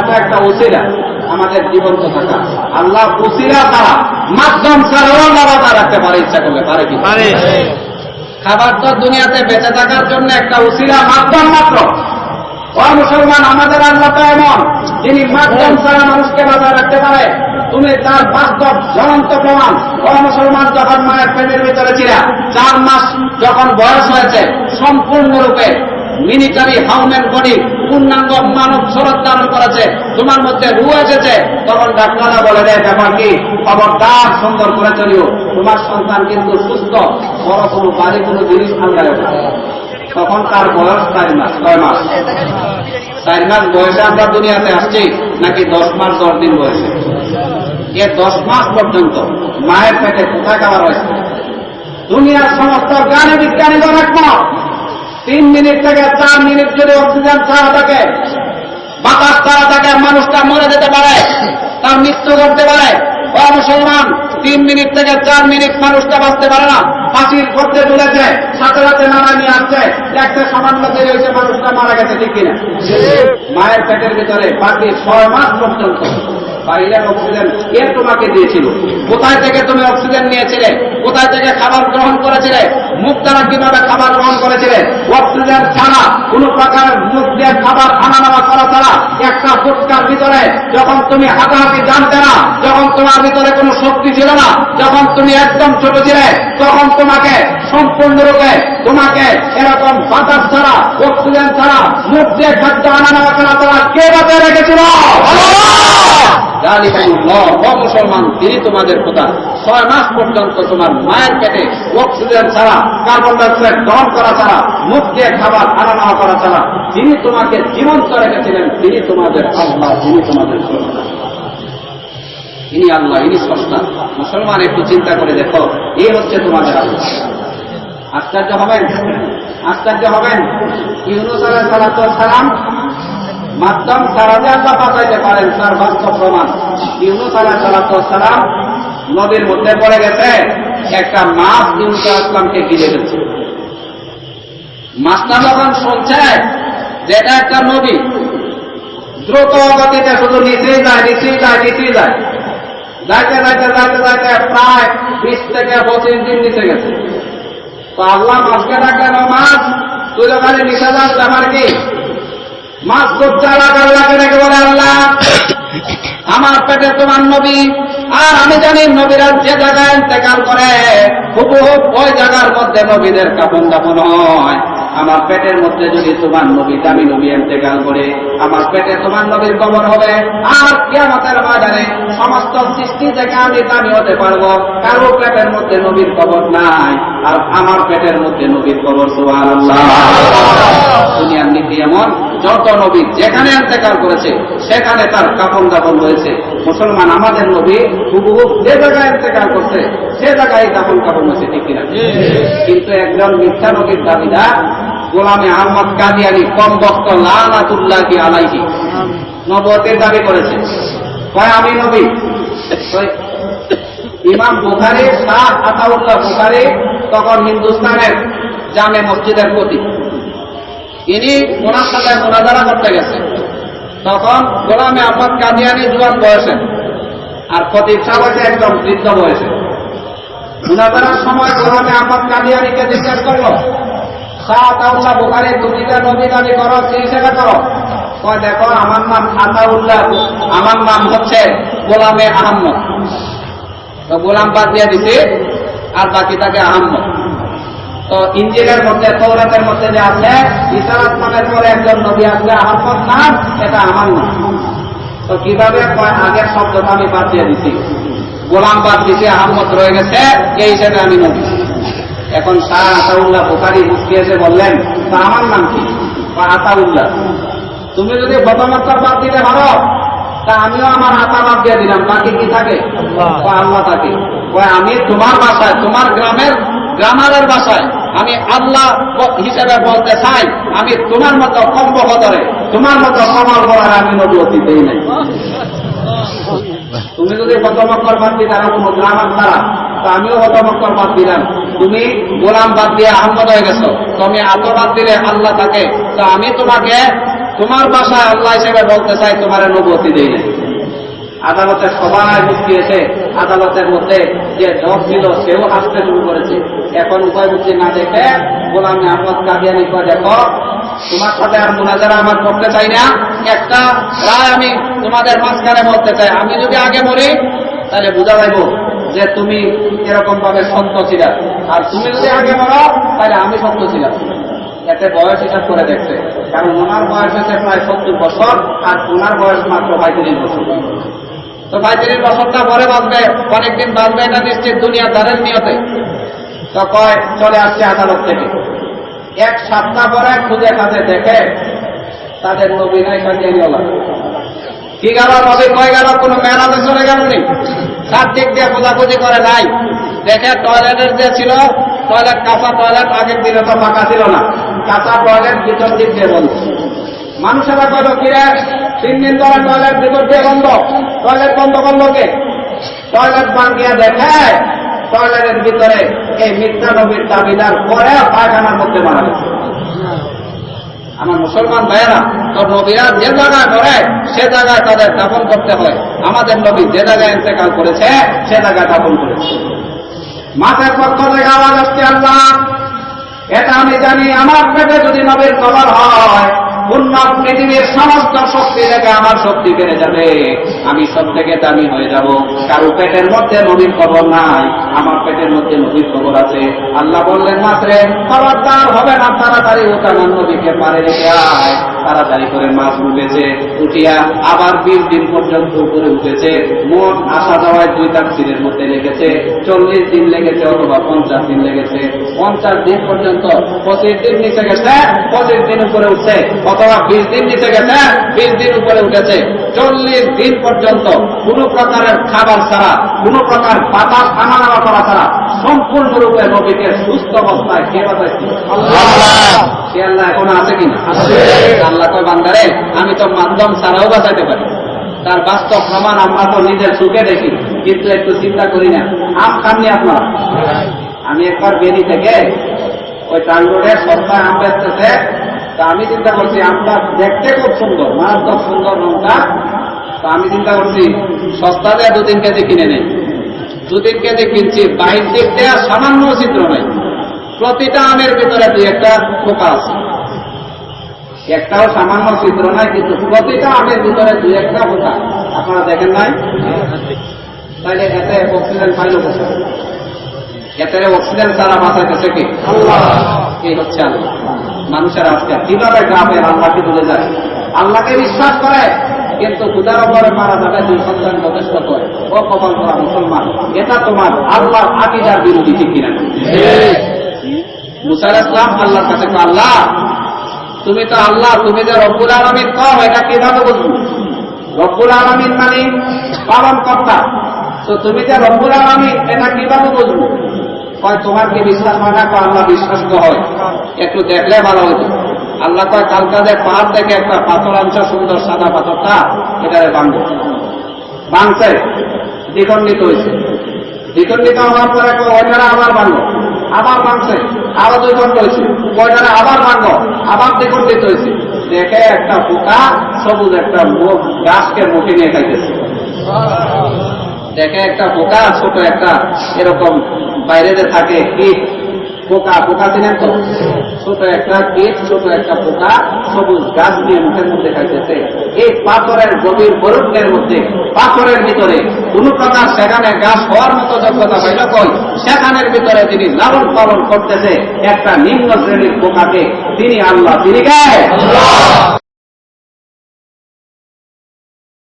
তো একটা ওসিলা আমাদের জীবন্ত থাকা আল্লাহ ওসিলা তারা মাধ্যম ছাড়াও আল্লাহ বাধা রাখতে পারে ইচ্ছা করলে পারে কি? পারে। খাবার তো দুনিয়াতে বেঁচে থাকার জন্য একটা উসিলা মাধ্যম মাত্র। ও মুসলমান আমাদের আল্লাহ তো এমন যিনি মাধ্যম ছাড়া মানুষকে বাজায় রাখতে পারে। তুমি তার বাস্তব জ্বলন্ত প্রমাণ ও মুসলমান যখন মায়ের পেটের ভিতরে ছিল চার মাস যখন বয়স হয়েছে সম্পূর্ণরূপে মিনিটারি হাউম্যান বডি পূর্ণাঙ্গ মানব শরৎ ধারণ করেছে। তোমার মধ্যে রু এসেছে। তখন ডাক্তাররা বলে দেয় ব্যাপার কি? খবরদার, সুন্দর করে চলিও। তোমার সন্তান কিন্তু সুস্থ, বড় কোনো বাড়ি, কোনো জিনিস আলগায় তখন তার বয়স চার মাস, ছয় মাস। চার মাস বয়সে আমরা দুনিয়াতে আসছি, নাকি দশ মাস, দশ দিন বয়সে? এ দশ মাস পর্যন্ত মায়ের পেটে কোথায় খাবার হয়েছে? দুনিয়ার সমস্ত জ্ঞানী বিজ্ঞানীগণ একমত। তিন মিনিট থেকে চার মিনিট যদি অক্সিজেন ছাড়া থাকে বাতাস ছাড়া থাকে মানুষটা মরে যেতে পারে তার মৃত্যু ঘটতে পারে। ও মুসলমান তিন মিনিট থেকে চার মিনিট মানুষটা বাঁচতে পারে না। ফাঁসির করতে তুলেছে সাথে সাথে নামা নিয়ে আসছে। একটা সামান্য দেরি হয়েছে মানুষটা মারা গেছে ঠিক কিনা? মায়ের পেটের ভিতরে বাকি ছয় মাস পর্যন্ত। বাইরের অক্সিজেন কে তোমাকে দিয়েছিল? কোথায় থেকে তুমি অক্সিজেন নিয়েছিলে? কোথায় থেকে খাবার গ্রহণ করেছিলে? মুখ দ্বারা কীভাবে খাবার গ্রহণ করেছিলে? অক্সিজেন ছাড়া কোন প্রকারের মুখ দিয়ে খাবার আনা নেওয়া করা ছাড়া একটা ফুটকার ভিতরে যখন তুমি হাঁটাহাঁটি জানতে না, যখন তোমার ভিতরে কোনো শক্তি ছিল না, যখন তুমি একদম ছোট ছিলে, তখন তোমাকে সম্পূর্ণরূপে তোমাকে এরকম বাতাস ছাড়া, অক্সিজেন ছাড়া মুখ দিয়ে খাদ্য আনা নেওয়া করা ছাড়া কে বাঁচিয়ে রেখেছিল জালিকুল্লাহ, ও মুসলমান, তিনি তোমাদের খোদা। ছয় মাস পর্যন্ত তোমার মায়ের পেটে অক্সিজেন ছাড়া, কার্বন ডাইঅক্সাইড গ্রহণ করা ছাড়া, মুখ দিয়ে খাবার আনা নেওয়া করা ছাড়া তিনি তোমাকে জীবন্ত রেখেছিলেন, তিনি তোমাদের আল্লাহ তিনি তোমাদের ইনি আল্লাহ, ইনি স্রষ্টা মুসলমান, একটু চিন্তা করে দেখো, এই হচ্ছে তোমাদের আল্লাহ। আশ্চর্য হবেন? আশ্চর্য হবেন? ইউনুস আলাহ সালাম মাধ্যম ছাড়া যে আল্লাহ বাঁচাইতে পারেন তার বাস্তব প্রমাণ ইউনুস আলাহ সালাম নদীর মধ্যে পড়ে গেছে, একটা মাছ ইউনুস আলাহ ইসলামকে গিলে ফেলছে মাছটা যখন শুনছে যে এটা একটা নদী দ্রুত গতিতে শুধু নিচেই যায় নিচেই যায় নিচেই যায়। যাইতে যাইতে যাইতে যাইতে প্রায় বিশ থেকে পঁচিশ দিন নিচে গেছে। তো আল্লাহ মাছকে ডাকলেন মাছ তুই ওখানে নিচে যাস ব্যাপার কি মাছ খুব চালাক আল্লাহকে ডেকে বলে, আল্লাহ, আমার পেটে তোমার নবী, আর আমি জানি নবীরা যে জায়গায় ইন্তেকাল করে হুবহুব ওই জায়গার মধ্যে নবীদের কাপন দাপন হয়। আমার পেটের মধ্যে যদি তোমার নবী দামি নবী ইন্তেকাল করে, আমার পেটে তোমার নবীর কবর হবে। আর কিয়ামতের ময়দানে সমস্ত সৃষ্টি থেকে আমি দামি হতে পারব। কারও পেটের মধ্যে নবীর কবর নাই, আর আমার পেটের মধ্যে নবীর কবর এমন যত নবী যেখানে ইন্তেকাল করেছে সেখানে তার কাপন দাপন হয়েছে। মুসলমান আমাদের নবী হুবহু যে জায়গায় ইন্তেকাল করছে সে জায়গায় দাপন কাপন হয়েছে ঠিক কিনা? কিন্তু একজন মিথ্যা নবীর দাবিদার গোলামে আহমদ কাদিয়ানি কম বক্ত কি আলাইহি নবতের দাবি করেছে। কয় আমি নবী? ইমাম বুখারি শাহ আতাউল্লাহ বুখারি তখন হিন্দুস্তানের জামে মসজিদের প্রতি ইনি ওনার সাথে মোনাজারা করতে গেছে। তখন গোলামে আহমদ কাদিয়ানি জুয়ান বয়সে আর খতিব সাহেব হয়েছে একদম বৃদ্ধ বয়সে। মুনাজারার সময় গোলামে আহমদ কাদিয়ানিকে জিজ্ঞেস করল শাহ আতাউল্লাহ বুখারি দুটিটা নদী দাবি করো সেই করো কয়, দেখো, আমার নাম আতাউল্লাহ আমার নাম হচ্ছে গোলামে আহম্মদ তো গোলাম বাদ দিয়ে দিছি, আর বাকি থাকে আহম্মদ তো ইঞ্জিনের মধ্যে তৌরাতের মধ্যে যে আছে ঈসা আসমানের পরে একজন নবী আসলে আহম্মদ নাম এটা আমার নাম তো কীভাবে আগের শব্দটা আমি বাদ দিয়ে দিছি? গোলাম বাদ দিছি আহম্মদ রয়ে গেছে এই হিসেবে আমি নবী। এখন শাহ আতাউল্লাহ বোখারি মুক্তি এসে বললেন তা আমার নাম কি? কয় আতাউল্লাহ। তুমি যদি প্রথমোত্তর বাদ দিতে পারো তা আমিও আমার হাতা বাদ দিয়ে দিলাম বাকি কি থাকে? কয় আল্লাহ থাকে। আমি তোমার বাসায় তোমার গ্রামের গ্রামারের বাসায় আমি আল্লাহ হিসেবে বলতে চাই, আমি তোমার মতো কম বহদরে তোমার মতো কমল বলার আমি নদী অতীতেই নাই। তুমি যদি হতমক্কর বাদ আরও কোনো গ্রামার দ্বারা তো আমিও হতমক্কর বাদ দিলাম তুমি গোলাম বাদ দিয়ে আহমদ হয়ে গেছো। তুমি আল্লাহ বাদ দিলে আল্লাহ থাকে। তো আমি তোমাকে, তোমার বাসায় আল্লাহ হিসেবে বলতে চাই, তোমার অনুভূতি দেই নাই। আদালতে সবাই মুক্তি এসে, আদালতের মধ্যে যে জজ ছিল, সেও হাসতে শুরু করেছে। এখন উপায় বুদ্ধি না দেখে গোলাম আহমদ কাদিয়ানি কয়, দেখো, তোমার সাথে আর মোনাজারা আমার করতে চাই না, একটা রায় আমি তোমাদের মাঝখানে বলতে চাই। আমি যদি আগে মরি তাহলে বোঝা যাইব যে তুমি এরকম ভাবে সত্য ছিল। আর তুমি যদি আগে মরো তাহলে আমি সত্য ছিলাম। এতে বয়স হিসাব করে দেখছে কারণ ওনার বয়স হচ্ছে প্রায় সত্তর বছর, আর ওনার বয়স মাত্র পঁয়ত্রিশ বছর। তো পঁয়ত্রিশ বছরটা পরে বাঁচবে, অনেকদিন বাঁচবে এটা নিশ্চিত দুনিয়া দারের নিয়তে। তো কয়, চলে আসছে আদালত থেকে। এক সপ্তাহ পরে খুঁজে কাজে দেখে তাদের নবী নাই সাজিয়ানিওয়ালা কি গেল নবী, কয় গেল, কোনো মেলাতে চলে গেল নি? তার দিক দিয়ে খোঁজাখুঁজি করে নাই। দেখে টয়লেটের যে ছিল, টয়লেট কাঁচা টয়লেট, আগের দিনে তো ফাঁকা ছিল না। কাঁচা টয়লেট ভিতর দিক দিয়ে বন্ধ। মানুষেরা কইল, কিরে, তিন দিন ধরে টয়লেট ভিতর দিয়ে বন্ধ। টয়লেট বন্ধ করল কে? টয়লেট বাঙ্গিয়া দেখে টয়লেটের ভিতরে এই মিথ্যা নবীর দাবিদার পরে পায়খানার মধ্যে মারা গেছে। আমার মুসলমান ভাইয়েরা তো নবীরা যে জায়গায় মরে সে জায়গায় তাদের দাপন করতে হয়। আমাদের নবী যে জায়গায় ইন্তেকাল করেছে, সে জায়গায় দাপন করেছে। মাথার পক্ষ থেকে আওয়াজ আসছে, আল্লাহ, এটা আমি জানি, আমার পেটে যদি নবীর খবর হয় পূর্ণ পৃথিবীর সমস্ত শক্তি থেকে আমার শক্তি বেড়ে যাবে। আমি সব থেকে দামি হয়ে যাব। কারও পেটের মধ্যে নবীর খবর নাই। আমার পেটের মধ্যে নবীর খবর আছে। আল্লাহ বললেন, মাত্রে খবরদার হবে না, তাড়াতাড়ি আমার নবীকে পারে রেখে আয়। তাড়াতাড়ি করে মাছ উঠেছে, উঠিয়া আবার বিশ দিন পর্যন্ত উপরে উঠেছে। মোট আসা যাওয়ায় দুই তাফসিরের মধ্যে লেগেছে। চল্লিশ দিন লেগেছে অথবা পঞ্চাশ দিন লেগেছে। পঞ্চাশ দিন পর্যন্ত পঁচিশ দিন নিচে গেছে, পঁচিশ দিন উপরে উঠছে। অথবা বিশ দিন নিচে গেছে বিশ দিন উপরে উঠেছে। চল্লিশ দিন পর্যন্ত কোন প্রকারের খাবার ছাড়া কোন প্রকার পাতা খানা নামা করা ছাড়া সম্পূর্ণরূপে নবীকে সুস্থ অবস্থায় কে বাঁচাইছে। সে আল্লাহ এখন আছে কিনা? আল্লাহ কয় বান্দারে আমি তো মাধ্যম ছাড়াও বাঁচাইতে পারি। তার বাস্তব প্রমাণ আমরা তো নিজের সুখে দেখি কিন্তু একটু চিন্তা করি না। আম খাননি আপনারা। আমি একবার বেরি থেকে ওই রোডের সস্তায় আম বেচতেছে তা আমি চিন্তা করছি আমটা দেখতে খুব সুন্দর মারাত্মক সুন্দর রংটা তা আমি চিন্তা করছি, সস্তা দিয়ে দু তিন কেজি কিনে নেই। দু তিন কেজি কিনছি, বাইর দিক দিয়ে সামান্য চিত্র নাই। প্রতিটা আমের ভিতরে দুই একটা পোকা আছে। একটাও সামান্য চিত্র নাই, কিন্তু প্রতিটা আমের ভিতরে দুই একটা পোকা। আপনারা দেখেন নাই? তাহলে এতে অক্সিজেন পাইল বসে এতে অক্সিজেন ছাড়া বাঁচাইতেছে কি? এই হচ্ছে আল্লাহ। মানুষের আজকে। কীভাবে গ্রামে আল্লাহকে ভুলে যায়? আল্লাহকে বিশ্বাস করে, কিন্তু খুদার উপরে মারা যাবে দুই সন্তান যথেষ্ট করে। ও কপাল করা মুসলমান, এটা তোমার আল্লাহর আকিদার বিরোধী, ঠিক কিনা? মুসার ইসলাম আল্লাহর কাছে আল্লাহ, তুমি তো আল্লাহ, তুমি যে রব্বুল আলমিন কম এটা কীভাবে বুঝব? রব্বুল আলমিন মানে পালন কর্তা তো তুমি যে রব্বুল আলমিন, এটা কীভাবে বুঝব? তোমার কি বিশ্বাস না? কয়, আল্লাহ বিশ্বাস হয়। একটু দেখলে ভালো হতো। আল্লাহ কয় কালকা যে পাহাড় থেকে একটা পাথর আনছে, সুন্দর সাদা পাথরটা, এটারে ভাঙবো ভাঙছে, দ্বিখণ্ডিত হয়েছে। দ্বিখণ্ডিত হওয়ার পরে ওইটারে আবার ভাঙবো আবার ভাঙছে, আরও দুই হয়েছে। ওইটারে আবার ভাঙবো আবার দ্বিখণ্ডিত হয়েছে। দেখে একটা পোকা সবুজ একটা মুখ গাছকে মুখে নিয়ে খাইতেছে। দেখে একটা পোকা ছোট একটা এরকম বাইরে থাকে কীট পোকা পোকা চিনেন তো ছোট একটা পেট ছোট একটা পোকা, সবুজ গাছ দিয়ে মুখের মধ্যে খাইতেছে এই পাথরের গভীর বরফের মধ্যে, পাথরের ভিতরে কোন প্রকার সেখানে গাছ হওয়ার মতো যোগ্যতা হয় কই? সেখানের ভিতরে তিনি লালন পালন করতেছে একটা নিম্ন শ্রেণির পোকাকে। তিনি আল্লাহ, তিনি গায়ে